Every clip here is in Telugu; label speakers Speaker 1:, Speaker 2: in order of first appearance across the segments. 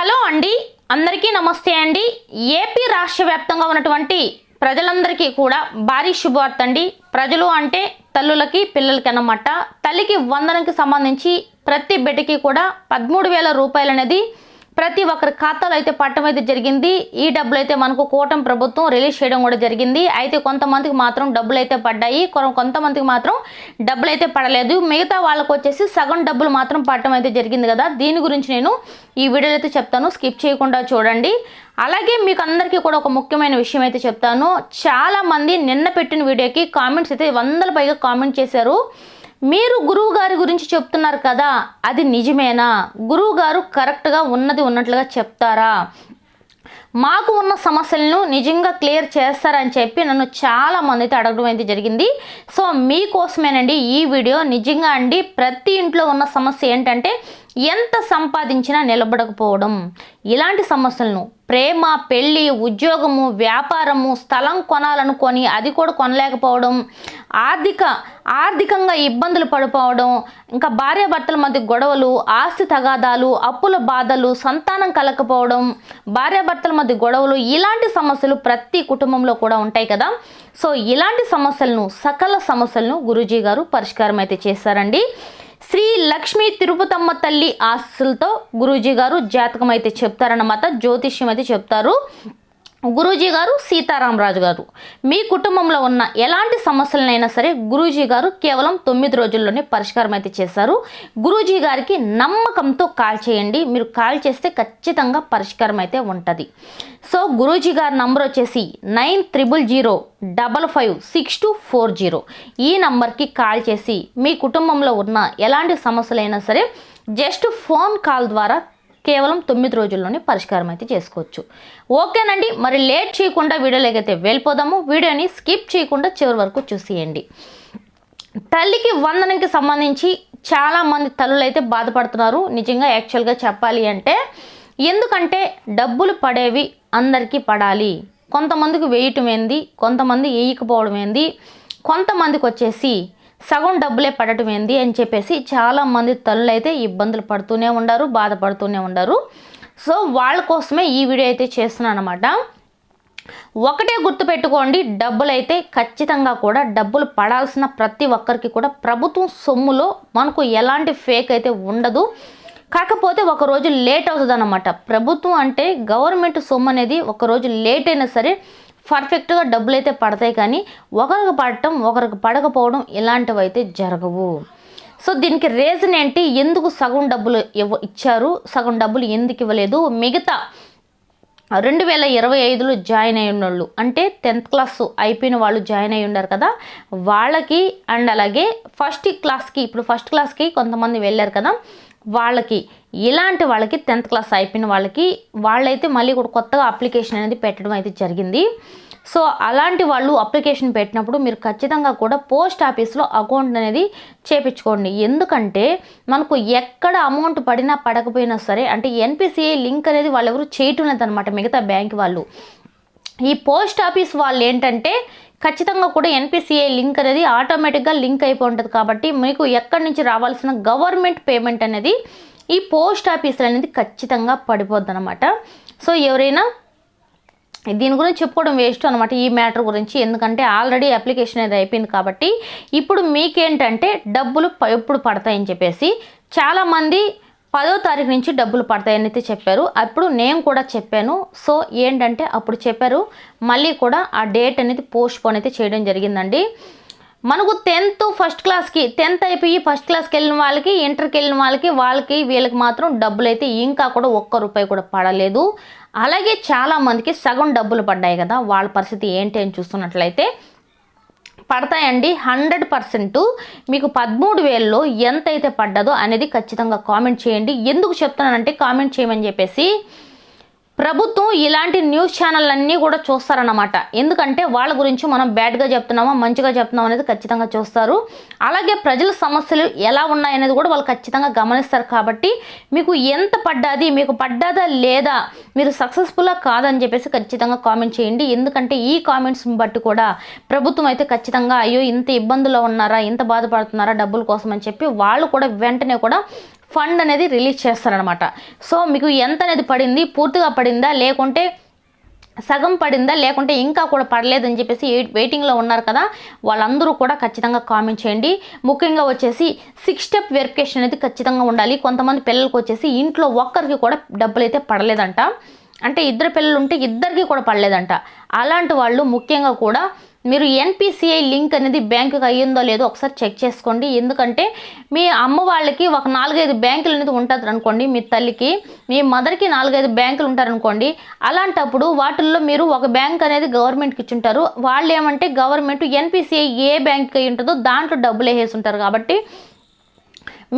Speaker 1: హలో అండి. అందరికీ నమస్తే అండి. ఏపీ రాష్ట్ర వ్యాప్తంగా ఉన్నటువంటి ప్రజలందరికీ కూడా భారీ శుభవార్త అండి. ప్రజలు అంటే తల్లులకి పిల్లలకి అన్నమాట తల్లికి వందనకి సంబంధించి ప్రతి బిడ్డకి కూడా పదమూడు వేల రూపాయలు అనేది ప్రతి ఒక్కరి ఖాతాలో అయితే పట్టడం అయితే జరిగింది. ఈ డబ్బులు అయితే మనకు కూటమి ప్రభుత్వం రిలీజ్ చేయడం కూడా జరిగింది. అయితే కొంతమందికి మాత్రం డబ్బులు అయితే పడ్డాయి. కొ- కొంతమందికి మాత్రం డబ్బులు అయితే పడలేదు. మిగతా వాళ్ళకు వచ్చేసి సగం డబ్బులు మాత్రం పట్టడం అయితే జరిగింది కదా. దీని గురించి నేను ఈ వీడియోలో అయితే చెప్తాను. స్కిప్ చేయకుండా చూడండి. అలాగే మీకు అందరికీ కూడా ఒక ముఖ్యమైన విషయం అయితే చెప్తాను. చాలామంది నిన్న పెట్టిన వీడియోకి కామెంట్స్ అయితే వందల పైగా కామెంట్ చేశారు. మీరు గురువు గారి గురించి చెప్తున్నారు కదా అది నిజమేనా? గురువు గారు కరెక్ట్గా ఉన్నది ఉన్నట్లుగా చెప్తారా? మాకు ఉన్న సమస్యలను నిజంగా క్లియర్ చేస్తారని చెప్పి నన్ను చాలా మంది అయితే అడగడం అయితే జరిగింది. సో మీకోసమేనండి ఈ వీడియో. నిజంగా అండి ప్రతి ఇంట్లో ఉన్న సమస్య ఏంటంటే ఎంత సంపాదించినా నిలబడకపోవడం. ఇలాంటి సమస్యలను ప్రేమ పెళ్ళి ఉద్యోగము వ్యాపారము స్థలం కొనాలనుకొని అది కూడా కొనలేకపోవడం. ఆర్థిక ఆర్థికంగా ఇబ్బందులు పడిపోవడం. ఇంకా భార్యాభర్తల మధ్య గొడవలు ఆస్తి తగాదాలు అప్పుల బాధలు సంతానం కలకపోవడం భార్యాభర్తల మధ్య గొడవలు ఇలాంటి సమస్యలు ప్రతి కుటుంబంలో కూడా ఉంటాయి కదా. సో ఇలాంటి సమస్యలను సకల సమస్యలను గురూజీ గారు పరిష్కారం అయితే చేశారండి. శ్రీ లక్ష్మీ తిరుపతమ్మ తల్లి ఆశలతో గురూజీ గారు జాతకం అయితే చెప్తారన్నమాట జ్యోతిష్యం అయితే చెప్తారు. గురూజీ గారు సీతారామరాజు గారు. మీ కుటుంబంలో ఉన్న ఎలాంటి సమస్యలనైనా సరే గురూజీ గారు కేవలం తొమ్మిది రోజుల్లోనే పరిష్కారం అయితే చేశారు. గురూజీ గారికి నమ్మకంతో కాల్ చేయండి. మీరు కాల్ చేస్తే ఖచ్చితంగా పరిష్కారం అయితే ఉంటుంది. సో గురూజీ గారి నంబర్ వచ్చేసి nine triple zero double five six two four zero. ఈ నంబర్కి కాల్ చేసి మీ కుటుంబంలో ఉన్న ఎలాంటి సమస్యలైనా సరే జస్ట్ ఫోన్ కాల్ ద్వారా కేవలం తొమ్మిది రోజుల్లోనే పరిష్కారం అయితే చేసుకోవచ్చు. ఓకేనండి మరి లేట్ చేయకుండా వీడియోలోకి వెళ్ళిపోదాము. వీడియోని స్కిప్ చేయకుండా చివరి వరకు చూసేయండి. తల్లికి వందనంకి సంబంధించి చాలామంది తల్లులు అయితే బాధపడుతున్నారు. నిజంగా యాక్చువల్గా చెప్పాలి అంటే ఎందుకంటే డబ్బులు పడేవి అందరికీ పడాలి. కొంతమందికి వేయటం ఏంది? కొంతమంది వేయకపోవడం ఏంది? కొంతమందికి వచ్చేసి సగం డబ్బులే పడటం ఏంది అని చెప్పేసి చాలామంది తల్లులు అయితే ఇబ్బందులు పడుతూనే ఉండరు బాధపడుతూనే ఉండరు. సో వాళ్ళ కోసమే ఈ వీడియో అయితే చేస్తున్నాను అనమాట ఒకటే గుర్తుపెట్టుకోండి డబ్బులు అయితే ఖచ్చితంగా కూడా డబ్బులు పడాల్సిన ప్రతి ఒక్కరికి కూడా ప్రభుత్వం సొమ్ములో మనకు ఎలాంటి ఫేక్ అయితే ఉండదు. కాకపోతే ఒక రోజు లేట్ అవుతుంది అనమాట ప్రభుత్వం అంటే గవర్నమెంట్ సొమ్ము అనేది ఒక రోజు లేట్ అయినా సరే పర్ఫెక్ట్గా డబ్బులు అయితే పడతాయి కానీ ఒకరికి పడటం ఒకరికి పడకపోవడం ఇలాంటివి అయితే జరగవు. సో దీనికి రీజన్ ఏంటి? ఎందుకు సగం డబ్బులు ఇవ్వ ఇచ్చారు? సగం డబ్బులు ఎందుకు ఇవ్వలేదు? మిగతా రెండు వేల ఇరవై ఐదులో జాయిన్ అయి ఉన్నోళ్ళు అంటే టెన్త్ క్లాస్ అయిపోయిన వాళ్ళు జాయిన్ అయి ఉన్నారు కదా వాళ్ళకి అండ్ అలాగే ఫస్ట్ క్లాస్కి ఇప్పుడు ఫస్ట్ క్లాస్కి కొంతమంది వెళ్ళారు కదా వాళ్ళకి ఇలాంటి వాళ్ళకి టెన్త్ క్లాస్ అయిపోయిన వాళ్ళకి వాళ్ళైతే మళ్ళీ కూడా కొత్తగా అప్లికేషన్ అనేది పెట్టడం అయితే జరిగింది. సో అలాంటి వాళ్ళు అప్లికేషన్ పెట్టినప్పుడు మీరు ఖచ్చితంగా కూడా పోస్ట్ ఆఫీస్లో అకౌంట్ అనేది చేపించుకోండి. ఎందుకంటే మనకు ఎక్కడ అమౌంట్ పడినా పడకపోయినా సరే అంటే ఎన్పిసిఐ లింక్ అనేది వాళ్ళు ఎవరు చేయటం లేదనమాట మిగతా బ్యాంక్ వాళ్ళు. ఈ పోస్ట్ ఆఫీస్ వాళ్ళు ఏంటంటే ఖచ్చితంగా కూడా ఎన్పిసిఐ లింక్ అనేది ఆటోమేటిక్గా లింక్ అయిపోయి ఉంటుంది కాబట్టి మీకు ఎక్కడి నుంచి రావాల్సిన గవర్నమెంట్ పేమెంట్ అనేది ఈ పోస్ట్ ఆఫీసులు అనేది ఖచ్చితంగా పడిపోద్ది అనమాట సో ఎవరైనా దీని గురించి చెప్పుకోవడం వేస్ట్ అనమాట ఈ మ్యాటర్ గురించి. ఎందుకంటే ఆల్రెడీ అప్లికేషన్ అనేది అయిపోయింది కాబట్టి ఇప్పుడు మీకేంటంటే డబ్బులు ప- ఎప్పుడు పడతాయని చెప్పేసి చాలామంది పదో తారీఖు నుంచి డబ్బులు పడతాయని అయితే చెప్పారు. అప్పుడు నేను కూడా చెప్పాను. సో ఏంటంటే అప్పుడు చెప్పారు. మళ్ళీ కూడా ఆ డేట్ అనేది పోస్ట్ పోన్ అయితే చేయడం జరిగిందండి. మనకు టెన్త్ ఫస్ట్ క్లాస్కి టెన్త్ అయిపోయి ఫస్ట్ క్లాస్కి వెళ్ళిన వాళ్ళకి ఇంటర్కి వెళ్ళిన వాళ్ళకి వాళ్ళకి వీళ్ళకి మాత్రం డబ్బులు అయితే ఇంకా కూడా ఒక్క రూపాయి కూడా పడలేదు. అలాగే చాలామందికి సగం డబ్బులు పడ్డాయి కదా. వాళ్ళ పరిస్థితి ఏంటి అని చూస్తున్నట్లయితే పడతాయండి. హండ్రెడ్ పర్సెంట్ మీకు పదమూడు వేలలో ఎంత అయితే పడ్డదో అనేది ఖచ్చితంగా కామెంట్ చేయండి. ఎందుకు చెప్తున్నానంటే కామెంట్ చేయమని చెప్పేసి ప్రభుత్వం ఇలాంటి న్యూస్ ఛానళ్ళన్నీ కూడా చూస్తారన్నమాట. ఎందుకంటే వాళ్ళ గురించి మనం బ్యాడ్గా చెప్తున్నామా మంచిగా చెప్తున్నాం అనేది ఖచ్చితంగా చూస్తారు. అలాగే ప్రజల సమస్యలు ఎలా ఉన్నాయనేది కూడా వాళ్ళు ఖచ్చితంగా గమనిస్తారు కాబట్టి మీకు ఎంత పడ్డాది మీకు పడ్డాదా లేదా మీరు సక్సెస్ఫుల్గా కాదని చెప్పేసి ఖచ్చితంగా కామెంట్ చేయండి. ఎందుకంటే ఈ కామెంట్స్ని బట్టి కూడా ప్రభుత్వం అయితే ఖచ్చితంగా అయ్యో ఇంత ఇబ్బందుల్లో ఉన్నారా ఇంత బాధపడుతున్నారా డబ్బుల కోసం అని చెప్పి వాళ్ళు కూడా వెంటనే కూడా ఫండ్ అనేది రిలీజ్ చేస్తారనమాట సో మీకు ఎంత అనేది పడింది పూర్తిగా పడిందా లేకుంటే సగం పడిందా లేకుంటే ఇంకా కూడా పడలేదని చెప్పేసి వెయిటింగ్లో ఉన్నారు కదా వాళ్ళందరూ కూడా ఖచ్చితంగా కామెంట్ చేయండి. ముఖ్యంగా వచ్చేసి సిక్స్ స్టెప్ వెరిఫికేషన్ అనేది ఖచ్చితంగా ఉండాలి. కొంతమంది పిల్లలకు వచ్చేసి ఇంట్లో ఒక్కరికి కూడా డబ్బులు అయితే పడలేదంట. అంటే ఇద్దరు పిల్లలు ఉంటే ఇద్దరికి కూడా పడలేదంట. అలాంటి వాళ్ళు ముఖ్యంగా కూడా మీరు ఎన్పిసిఐ లింక్ అనేది బ్యాంకుకి అయ్యిందో లేదో ఒకసారి చెక్ చేసుకోండి. ఎందుకంటే మీ అమ్మ వాళ్ళకి ఒక నాలుగైదు బ్యాంకులు అనేది ఉంటుంది అనుకోండి. మీ తల్లికి మీ మదర్కి నాలుగైదు బ్యాంకులు ఉంటారనుకోండి అలాంటప్పుడు వాటిల్లో మీరు ఒక బ్యాంక్ అనేది గవర్నమెంట్కి ఇచ్చుంటారు. వాళ్ళు ఏమంటే గవర్నమెంట్ ఎన్పిసిఐ ఏ బ్యాంక్ అయి ఉంటుందో దాంట్లో డబ్బులు వేసేసి ఉంటారు కాబట్టి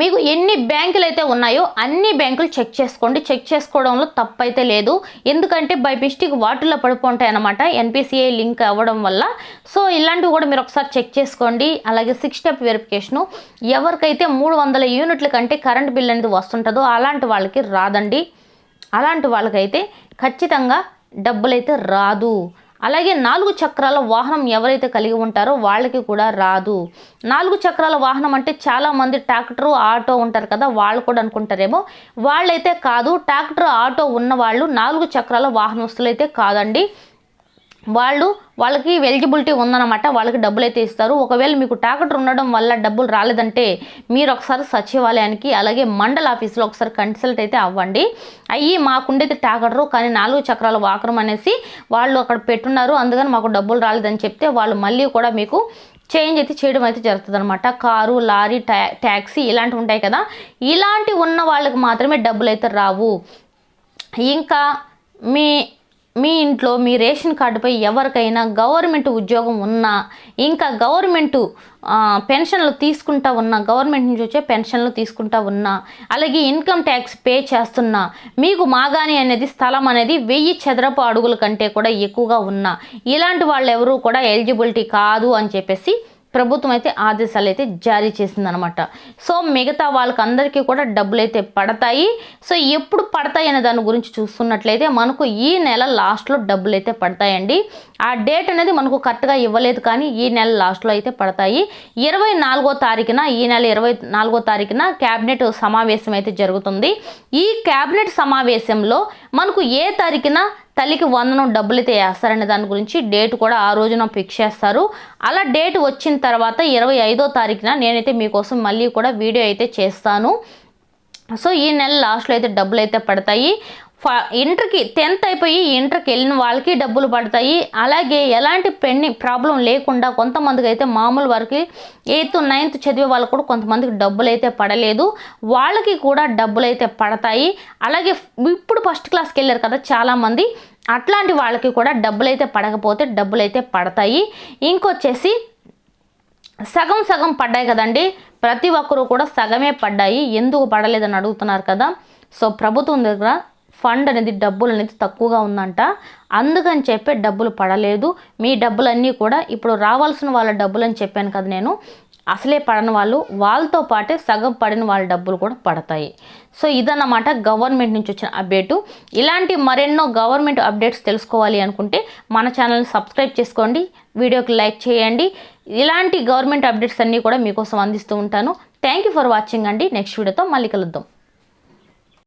Speaker 1: మీకు ఎన్ని బ్యాంకులు అయితే ఉన్నాయో అన్ని బ్యాంకులు చెక్ చేసుకోండి. చెక్ చేసుకోవడంలో తప్పైతే లేదు. ఎందుకంటే బై మిస్టేక్ వాటిలో పడిపోంటాయి అనమాట ఎన్పిసిఐ లింక్ అవ్వడం వల్ల. సో ఇలాంటివి కూడా మీరు ఒకసారి చెక్ చేసుకోండి. అలాగే సిక్స్ స్టెప్ వెరిఫికేషను. ఎవరికైతే మూడు వందల యూనిట్ల కంటే కరెంట్ బిల్ అనేది వస్తుంటుందో అలాంటి వాళ్ళకి రాదండి. అలాంటి వాళ్ళకైతే ఖచ్చితంగా డబ్బులైతే రాదు. అలాగే నాలుగు చక్రాల వాహనం ఎవరైతే కలిగి ఉంటారో వాళ్ళకి కూడా రాదు. నాలుగు చక్రాల వాహనం అంటే చాలామంది ట్రాక్టర్ ఆటో ఉంటారు కదా వాళ్ళు కూడా అనుకుంటారేమో. వాళ్ళైతే కాదు ట్రాక్టర్ ఆటో ఉన్న వాళ్ళు నాలుగు చక్రాల వాహనస్తులు అయితే కాదండి. వాళ్ళు వాళ్ళకి ఎలిజిబిలిటీ ఉందన్నమాట వాళ్ళకి డబ్బులు అయితే ఇస్తారు. ఒకవేళ మీకు టాకెట్ ఉండడం వల్ల డబ్బులు రాలేదంటే మీరు ఒకసారి సచివాలయానికి అలాగే మండల ఆఫీస్లో ఒకసారి కన్సల్ట్ అయితే అవ్వండి. అయ్యి మాకుండేది టాకటరు కానీ నాలుగు చక్రాల వాకరం అనేసి వాళ్ళు అక్కడ పెట్టున్నారు. అందుకని మాకు డబ్బులు రాలేదని చెప్తే వాళ్ళు మళ్ళీ కూడా మీకు చేంజ్ అయితే చేయడం అయితే జరుగుతుంది అనమాట కారు లారీ ట్యా ట్యాక్సీ ఇలాంటివి ఉంటాయి కదా ఇలాంటి ఉన్న వాళ్ళకి మాత్రమే డబ్బులు అయితే రావు. ఇంకా మీ మీ ఇంట్లో మీ రేషన్ కార్డుపై ఎవరికైనా గవర్నమెంట్ ఉద్యోగం ఉన్నా ఇంకా గవర్నమెంట్ పెన్షన్లు తీసుకుంటా ఉన్నా గవర్నమెంట్ నుంచి వచ్చే పెన్షన్లు తీసుకుంటా ఉన్నా అలాగే ఇన్కమ్ ట్యాక్స్ పే చేస్తున్నా మీకు మాగాని అనేది స్థలం అనేది వెయ్యి చదరపు అడుగుల కంటే కూడా ఎక్కువగా ఉన్నా ఇలాంటి వాళ్ళు ఎవరు కూడా ఎలిజిబిలిటీ కాదు అని చెప్పేసి ప్రభుత్వం అయితే ఆదేశాలు అయితే జారీ చేసిందనమాట సో మిగతా వాళ్ళకి అందరికీ కూడా డబ్బులు అయితే పడతాయి. సో ఎప్పుడు పడతాయి అనే దాని గురించి చూస్తున్నట్లయితే మనకు ఈ నెల లాస్ట్లో డబ్బులు అయితే పడతాయండి. ఆ డేట్ అనేది మనకు కరెక్ట్గా ఇవ్వలేదు కానీ ఈ నెల లాస్ట్లో అయితే పడతాయి. ఇరవై నాలుగో తారీఖున ఈ నెల ఇరవై నాలుగో తారీఖున క్యాబినెట్ సమావేశం అయితే జరుగుతుంది. ఈ క్యాబినెట్ సమావేశంలో మనకు ఏ తారీఖున తల్లికి వందనం డబ్బులు అయితే వేస్తారనే దాని గురించి డేట్ కూడా ఆ రోజున ఫిక్స్ చేస్తారు. అలా డేట్ వచ్చిన తర్వాత ఇరవై ఐదో తారీఖున నేనైతే మీకోసం మళ్ళీ కూడా వీడియో అయితే చేస్తాను. సో ఈ నెల లాస్ట్లో అయితే డబ్బులు అయితే పడతాయి. ఫ ఇంటర్కి టెన్త్ అయిపోయి ఇంటర్కి వెళ్ళిన వాళ్ళకి డబ్బులు పడతాయి. అలాగే ఎలాంటి పెండింగ్ ప్రాబ్లం లేకుండా కొంతమందికి అయితే మామూలు వారికి ఎయిత్ నైన్త్ చదివే వాళ్ళకు కూడా కొంతమందికి డబ్బులు అయితే పడలేదు. వాళ్ళకి కూడా డబ్బులు అయితే పడతాయి. అలాగే ఇప్పుడు ఫస్ట్ క్లాస్కి వెళ్ళారు కదా చాలామంది. అట్లాంటి వాళ్ళకి కూడా డబ్బులు అయితే పడకపోతే డబ్బులు అయితే పడతాయి. ఇంకొచ్చేసి సగం సగం పడ్డాయి కదండి. ప్రతి ఒక్కరూ కూడా సగమే పడ్డాయి. ఎందుకు పడలేదని అడుగుతున్నారు కదా. సో ప్రభుత్వం దగ్గర ఫండ్ అనేది డబ్బులు అనేది తక్కువగా ఉందంట. అందుకని చెప్పి డబ్బులు పడలేదు. మీ డబ్బులన్నీ కూడా ఇప్పుడు రావాల్సిన వాళ్ళ డబ్బులు అని చెప్పాను కదా నేను. అసలే పడని వాళ్ళు వాళ్ళతో పాటే సగం పడిన వాళ్ళ డబ్బులు కూడా పడతాయి. సో ఇదన్నమాట గవర్నమెంట్ నుంచి వచ్చిన అప్డేటు. ఇలాంటి మరెన్నో గవర్నమెంట్ అప్డేట్స్ తెలుసుకోవాలి అనుకుంటే మన ఛానల్ని సబ్స్క్రైబ్ చేసుకోండి వీడియోకి లైక్ చేయండి. ఇలాంటి గవర్నమెంట్ అప్డేట్స్ అన్నీ కూడా మీకోసం అందిస్తూ ఉంటాను. థ్యాంక్ యూ ఫర్ వాచింగ్ అండి. నెక్స్ట్ వీడియోతో మళ్ళీ కలుద్దాం.